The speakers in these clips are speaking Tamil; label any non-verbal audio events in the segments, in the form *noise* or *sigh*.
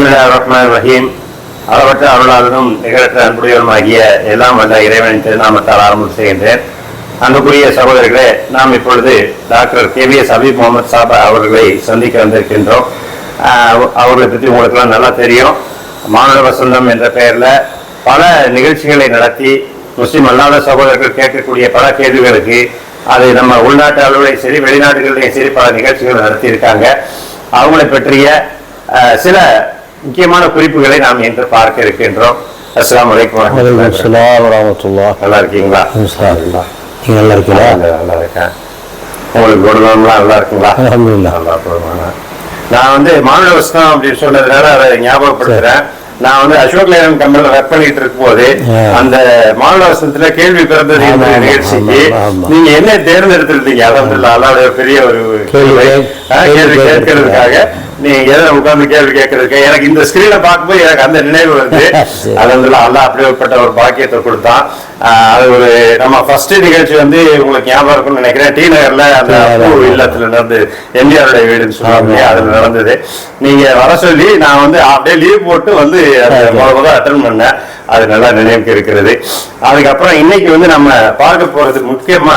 பிஸ்மில்லா ரஹ்மான் ரஹீம் அளவற்ற அருளாளனும் நிகழற்ற அன்புடையவனுமாகிய எல்லாம் வல்ல இறைவனின் திருநாமத்தால் ஆரம்பம் செய்கின்றேன். அன்புக்குரிய சகோதரர்களே நாம் இப்பொழுது doctor K V S Habeeb Mohammed Saba அவர்களை சந்திக்க வந்திருக்கின்றோம். அவர்களை பற்றி உங்களுக்கெல்லாம் நல்லா தெரியும். மாணவ வசந்தம் என்ற பெயர்ல பல நிகழ்ச்சிகளை நடத்தி முஸ்லீம் அல்லாத சகோதரர்கள் கேட்கக்கூடிய பல கேள்விகளுக்கு அது நம்ம உள்நாட்டு அளவிலையும் சரி வெளிநாடுகளிலையும் சரி பல நிகழ்ச்சிகள் நடத்தியிருக்காங்க. அவங்களை பற்றிய சில முக்கியமான குறிப்புகளை நாம் இன்று பார்க்க இருக்கின்றோம். வலைக்கம் வரஹ்மத்துல்லாஹ். நல்லா இருக்கீங்களா? இன்ஷா அல்லாஹ் நீங்க நல்லா இருக்கீங்களா? நல்லா நல்லா இருக்கேன். உங்களுக்கு குடும்பம்லாம் நல்லா இருக்குங்களா? அல்ஹம்துலில்லாஹ். நல்லா போதுமான. நான் வந்து மாநில வசனம் அப்படின்னு சொன்னதுனால அதை ஞாபகப்படுத்துறேன். நான் வந்து அசோக் லேலன் கம்பெனில ஒர்க் பண்ணிட்டு இருக்கும்போது ஆ. அந்த மாநில கேள்வி பிறந்தது என்ற நிகழ்ச்சிக்கு. நீங்க என்ன தேர்ந்தெடுத்திருந்தீங்க? அல்லாத பெரிய ஒரு கேள்வி கேட்கறதுக்காக. நீங்க எதிர உட்கார்ந்து கேள்வி கேட்கறதுக்கு எனக்கு இந்த ஸ்கிரீனை பார்க்கும்போது எனக்கு அந்த நினைவு வருது. *laughs* அது அல்லாஹ் அப்படிப்பட்ட ஒரு பாக்கியத்தை கொடுத்தான் அது ஒரு நம்ம ஃபர்ஸ்ட் நிகழ்ச்சி வந்து உங்களுக்கு ஞாபகம் இருக்கும்னு நினைக்கிறேன். டி நகர்ல அந்த இல்லத்துல நடந்து எம்ஜிஆருடைய வீடுன்னு சொல்லுவாங்க அதுல நடந்தது. நீங்க வர சொல்லி நான் வந்து அப்படியே லீவ் போட்டு வந்து அந்த Okay. முத முதல் அட்டன் பண்ணேன். அது நல்லா நினைவுக்கு இருக்கிறது. அதுக்கப்புறம் இன்னைக்கு வந்து நம்ம பார்க்க போறது முக்கியமா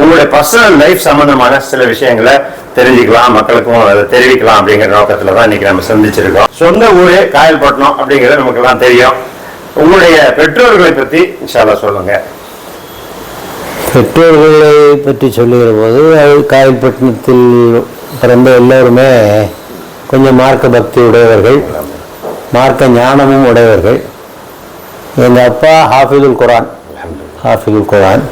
உங்களுடைய பர்சனல் லைஃப் சம்பந்தமான சில விஷயங்களை தெரிஞ்சுக்கலாம் மக்களுக்கும் அதை தெரிவிக்கலாம் அப்படிங்கிற நோக்கத்துல தான் இன்னைக்கு நம்ம சந்திச்சிருக்கோம். சொந்த ஊரே காயல்பட்டினம் அப்படிங்கிறது நமக்கு எல்லாம் தெரியும். உங்களுடைய பெற்றோர்களை பத்தி இன்ஷால்லா சொல்லுங்க. பெற்றோர்களை பற்றி சொல்லுகிற போது அது காயல்பட்டினத்தில் பிறந்த எல்லோருமே கொஞ்சம் மார்க்க பக்தி உடையவர்கள் மார்க்க ஞானமும் உடையவர்கள். எங்கள் அப்பா ஹாஃபிதுல் குரான் ஹாஃபிதுல் குரான்.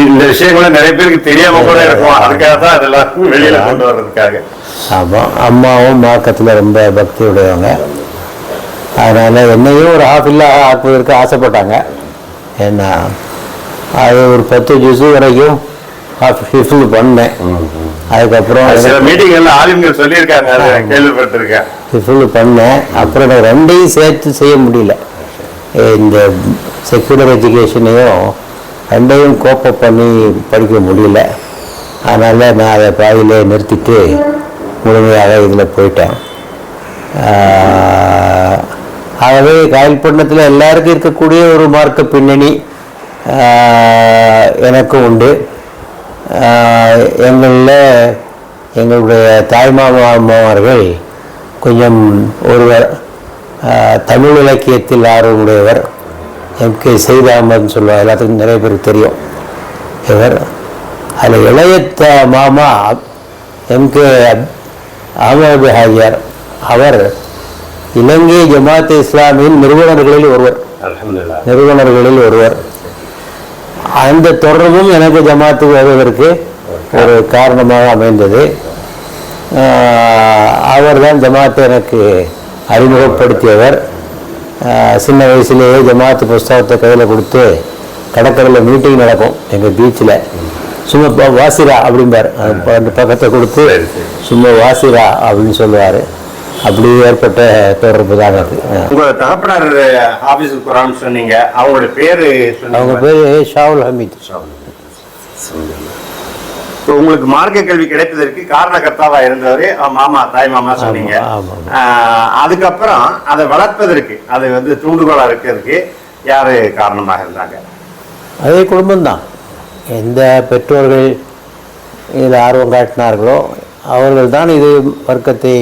இந்த விஷயங்களும் நிறைய பேருக்கு தெரியாம கூட இருக்கும். அதுக்காக தான் அதெல்லாம் வெளியில கொண்டு வர்றதுக்காக. ஆமாம் அம்மாவும் மார்க்கத்தில் ரொம்ப பக்தி உடையவங்க. அதனால் என்னையும் ஒரு ஹாஃபில்லாக ஆக்குவதற்கு ஆசைப்பட்டாங்க. என்ன அது ஒரு பத்து ஜூஸு வரைக்கும் ஹாஃப் ஹிஃபில் பண்ணேன். அதுக்கப்புறம் அது சில மீட்டிங்ல ஆளுங்கள் சொல்லியிருக்காங்க நான் கேள்விப்பட்டிருக்கேன். ஹிஃபில் பண்ணேன். அப்புறம் எனக்கு ரெண்டையும் சேர்த்து செய்ய முடியல. இந்த செக்யூலர் எஜுகேஷனையும் ரெண்டையும் கோப்ப பண்ணி படிக்க முடியல. அதனால் நான் அதை பாதியிலே நிறுத்திட்டு முழுமையாக இதில் போயிட்டேன். ஆகவே ஆகவே காயல்பட்டினத்தில் எல்லாருக்கும் இருக்கக்கூடிய ஒரு மார்க்க பின்னணி எனக்கு எனக்கும் உண்டு எங்களில் எங்களுடைய தாய்மாமா அம்மாமார்கள் கொஞ்சம் ஒருவர் தமிழ் இலக்கியத்தில் ஆர்வமுடையவர். எம். கே. செய்தாமன் சொல்லுவார் எல்லாத்துக்கும் நிறைய பேருக்கு தெரியும் இவர். அதில் இளைய மாமா எம். கே. அகமது ஹாஜியார் அவர் இலங்கை ஜமாத் இஸ்லாமியின் நிறுவனர்களில் ஒருவர். நிறுவனர்களில் ஒருவர். அந்த தொடர்பும் எனக்கு ஜமாத்துக்கு வருவதற்கு ஒரு காரணமாக அமைந்தது. அவர் தான் ஜமாத்தை எனக்கு அறிமுகப்படுத்தியவர். சின்ன வயசுலேயே ஜமாத்து புஸ்தகத்தை கையில் கொடுத்து கடற்கரையில் மீட்டிங் நடக்கும். எங்கள் பீச்சில் சும்மா வாசிரா அப்படிம்பார். பக்கத்தை கொடுத்து. சும்மா வாசிரா அப்படின்னு சொல்லுவார். அப்படி ஏற்பட்ட தொடர்பு தான் அது. ஆஹ். உங்க தகப்பனார் ஆபீஸ் குரான் சொன்னீங்க. அவங்களோட பேரு அவங்க பேர் ஷாவுல் ஹமீத். இப்போ உங்களுக்கு மார்க்க கல்வி கிடைப்பதற்கு காரணகர்த்தாவா இருந்தவரு மாமா தாய் மாமா சொன்னீங்க. அதுக்கப்புறம் அதை வளர்ப்பதற்கு அது வந்து தூண்டுகோலா இருக்கிறதுக்கு யாரு காரணமாக இருந்தாங்க? அதே குடும்பம்தான் எந்த பெற்றோர்கள் இதில் ஆர்வம் காட்டினார்களோ அவர்கள் தான் இது வர்க்கத்தை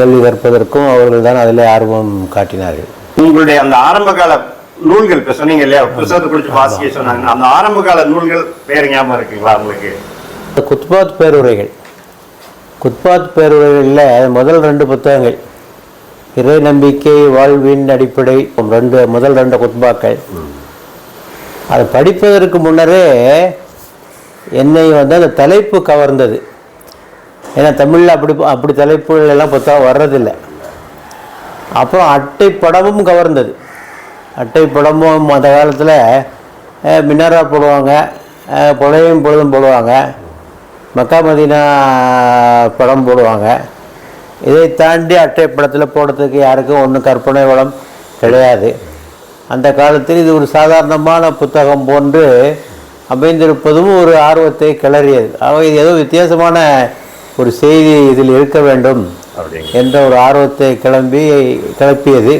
கல்வி கற்பதற்கும் அவர்கள் தான் அதில் ஆர்வம் காட்டினார்கள். உங்களுடைய அந்த ஆரம்ப கால நூல்கள் இப்ப சொன்னீங்க இல்லையா? புத்தகத்தை குறித்து வாசிக்க சொன்னாங்க. அந்த ஆரம்ப கால நூல்கள் பேர் ஞாபகம் இருக்குங்களா உங்களுக்கு? குத்பாத் பேருரைகள். குத்பாத் பேருரைகளில் முதல் ரெண்டு புத்தகங்கள் இறை நம்பிக்கை வாழ்வின் அடிப்படை ரெண்டு முதல் ரெண்டு குத்பாக்கள். அதை படிப்பதற்கு முன்னரே என்னை வந்து அந்த தலைப்பு கவர்ந்தது. ஏன்னா தமிழில் அப்படி அப்படி தலைப்புகள் எல்லாம் புத்தகம் வர்றதில்லை. அப்புறம் அட்டை படமும் கவர்ந்தது. அட்டை படமும் அந்த காலத்தில் மினாரா போடுவாங்க புலையும் பொழுதும் போடுவாங்க மக்கா மதினா படம் போடுவாங்க. இதை தாண்டி அட்டை படத்தில் போடுறதுக்கு யாருக்கும் ஒன்றும் கற்பனை வளம் கிடையாது. அந்த காலத்தில் இது ஒரு சாதாரணமான புத்தகம் போன்று அமைந்திருப்பதும் ஒரு ஆர்வத்தை கிளறியது. ஆக இது ஏதோ வித்தியாசமான ஒரு செய்தி இதில் இருக்க வேண்டும் என்ற ஒரு ஆர்வத்தை கிளம்பி கிளப்பியது.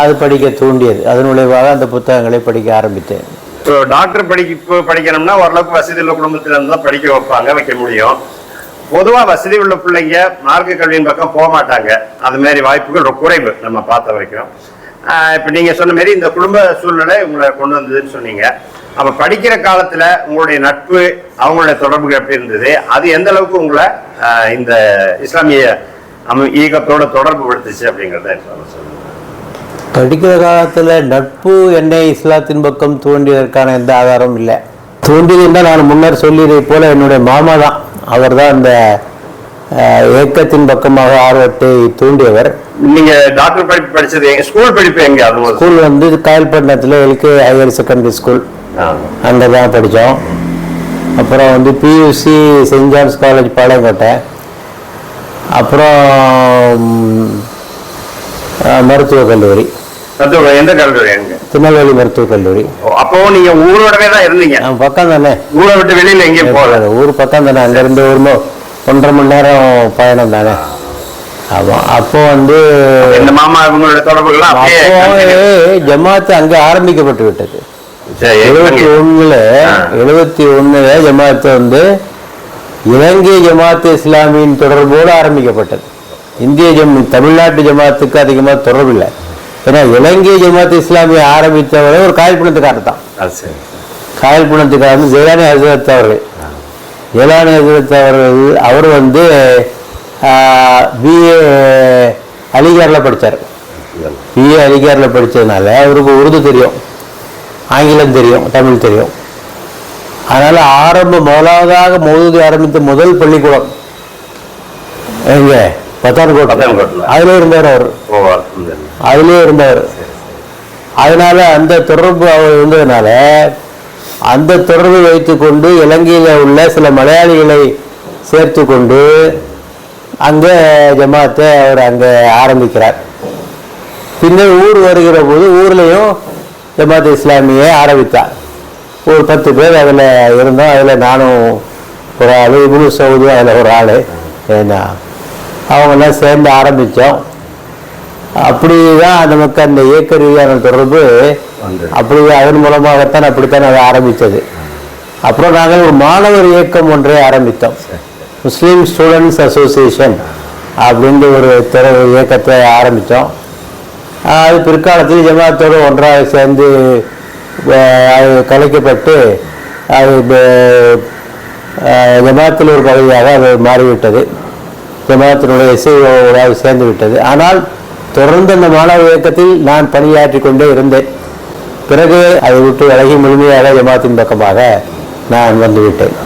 அது படிக்க தூண்டியது. அதன் விளைவாக அந்த புத்தகங்களை படிக்க ஆரம்பித்தேன். இப்போ டாக்டர் படிக்க படிக்கணும்னா ஓரளவுக்கு வசதி உள்ள குடும்பத்துல இருந்து தான் படிக்க வைப்பாங்க வைக்க முடியும். பொதுவா வசதி உள்ள பிள்ளைங்க மார்க்க கல்வியின் பக்கம் போக மாட்டாங்க. அது மாதிரி வாய்ப்புகள் குறைவு நம்ம பார்த்த வரைக்கும். இப்ப நீங்க சொன்ன மாதிரி இந்த குடும்ப சூழ்நிலை உங்களை கொண்டு வந்ததுன்னு சொன்னீங்க. அப்ப படிக்கிற காலத்துல உங்களுடைய நட்பு அவங்களுடைய தொடர்புகள் எப்படி இருந்தது? அது எந்த அளவுக்கு உங்களை இந்த இஸ்லாமிய அம ஈகத்தோட தொடர்பு படுத்துச்சு அப்படிங்கிறத படிக்கிற காலத்தில் நட்பு என்னை இஸ்லாத்தின் பக்கம் தூண்டியதற்கான எந்த ஆதாரமும் இல்லை. தூண்டியது என்றால் நான் முன்னர் சொல்லியதை போல என்னுடைய மாமா தான். அவர் தான் அந்த அஹ், இயக்கத்தின் பக்கமாக ஆர்வத்தை தூண்டியவர். நீங்க டாக்டர் படிப்பு படிச்சது ஸ்கூல் படிப்பு எங்க ஸ்கூல் வந்து காயல்பட்டினத்தில் எல்கே ஹையர் செகண்டரி ஸ்கூல். அங்கே தான் படித்தோம் அப்புறம் வந்து PUC St John's college Palayamkottai. அப்புறம் மருத்துவக் கல்லூரி. எந்த கல்லூரி திருநெல்வேலி மருத்துவக் கல்லூரி. ஓ, அப்பவும் நீங்க ஊரோடவே தான் இருந்தீங்க. பக்கம் தானே ஊரை விட்டு வெளியில எங்கேயும் போகல. ஊர் பக்கம் தானே அங்கேருந்து ஒரு ஒன்றரை மணி நேரம் பயணம் தானே ஆமாம் அப்போ வந்து இந்த மாமா இவங்களோட. அப்போ ஜமாத்து அங்கே ஆரம்பிக்கப்பட்டு விட்டது. எழுபத்தி ஒண்ணுல. எழுபத்தி ஒண்ணுல ஜமாத்து வந்து இலங்கை ஜமாத்து இஸ்லாமியின் தொடர்போடு ஆரம்பிக்கப்பட்டது. இந்திய ஜம் தமிழ்நாட்டு ஜமாத்துக்கு அதிகமாக தொடர்பு இல்லை. ஏன்னா இலங்கை ஜமாத்து இஸ்லாமிய ஆரம்பித்தவரை ஒரு காயல்பணத்துக்காரர் தான். காயல்பணத்துக்காரர் ஜெயலானி ஹசரத் அவர்கள். ஜெயலானி ஹசரத் அவர்கள் அவர் வந்து பிஏ அலிகாரில் படித்தார் பிஏ அலிகாரில் படித்ததுனால அவருக்கு உருது தெரியும். ஆங்கிலம் தெரியும் தமிழ் தெரியும். அதனால் ஆரம்ப முதலாவதாக மோதி ஆரம்பித்த முதல் பள்ளிக்கூடம் எங்க? பத்தான்கோட்டை. அதிலே இருந்தார் அவர். அதிலே. இருந்தவர் அதனால அந்த தொடர்பு அவர் இருந்ததுனால அந்த தொடர்பை வைத்துக்கொண்டு இலங்கையில் உள்ள சில மலையாளிகளை சேர்த்து கொண்டு அங்கே ஜமாத்தை அவர் அங்கே ஆரம்பிக்கிறார். பின்னர் ஊர் வருகிற போது ஊர்லேயும் ஜமாத் இஸ்லாமியை ஆரம்பித்தார். ஒரு பத்து பேர் அதில் இருந்தோம். அதில் நானும் ஒரு ஆள் இபுனு சவுதி அதில் ஒரு ஆள். ஏன்னா அவங்கெல்லாம் சேர்ந்து ஆரம்பித்தோம். அப்படி தான் நமக்கு அந்த இயக்க ரீதியான தொடர்பு. அப்படி அதன் மூலமாகத்தான் அப்படித்தான் அது ஆரம்பித்தது. அப்புறம் நாங்கள் ஒரு மாணவர் இயக்கம் ஒன்றை ஆரம்பித்தோம். முஸ்லீம் ஸ்டூடெண்ட்ஸ் அசோசியேஷன் அப்படின்ற ஒரு திற இயக்கத்தை ஆரம்பித்தோம். அது பிற்காலத்தில் ஜமாத்தோடு ஒன்றாக சேர்ந்து அது கலைக்கப்பட்டு அது ஜமாத்தில் ஒரு பகுதியாக அது மாறிவிட்டது. ஜமாத்தினுடைய இசையோடு சேர்ந்து விட்டது. ஆனால் தொடர்ந்து அந்த மாணவ இயக்கத்தில் நான் பணியாற்றி கொண்டே இருந்தேன். பிறகு அதை விட்டு விலகி முழுமையாக ஜமாத்தின் பக்கமாக நான் வந்துவிட்டேன்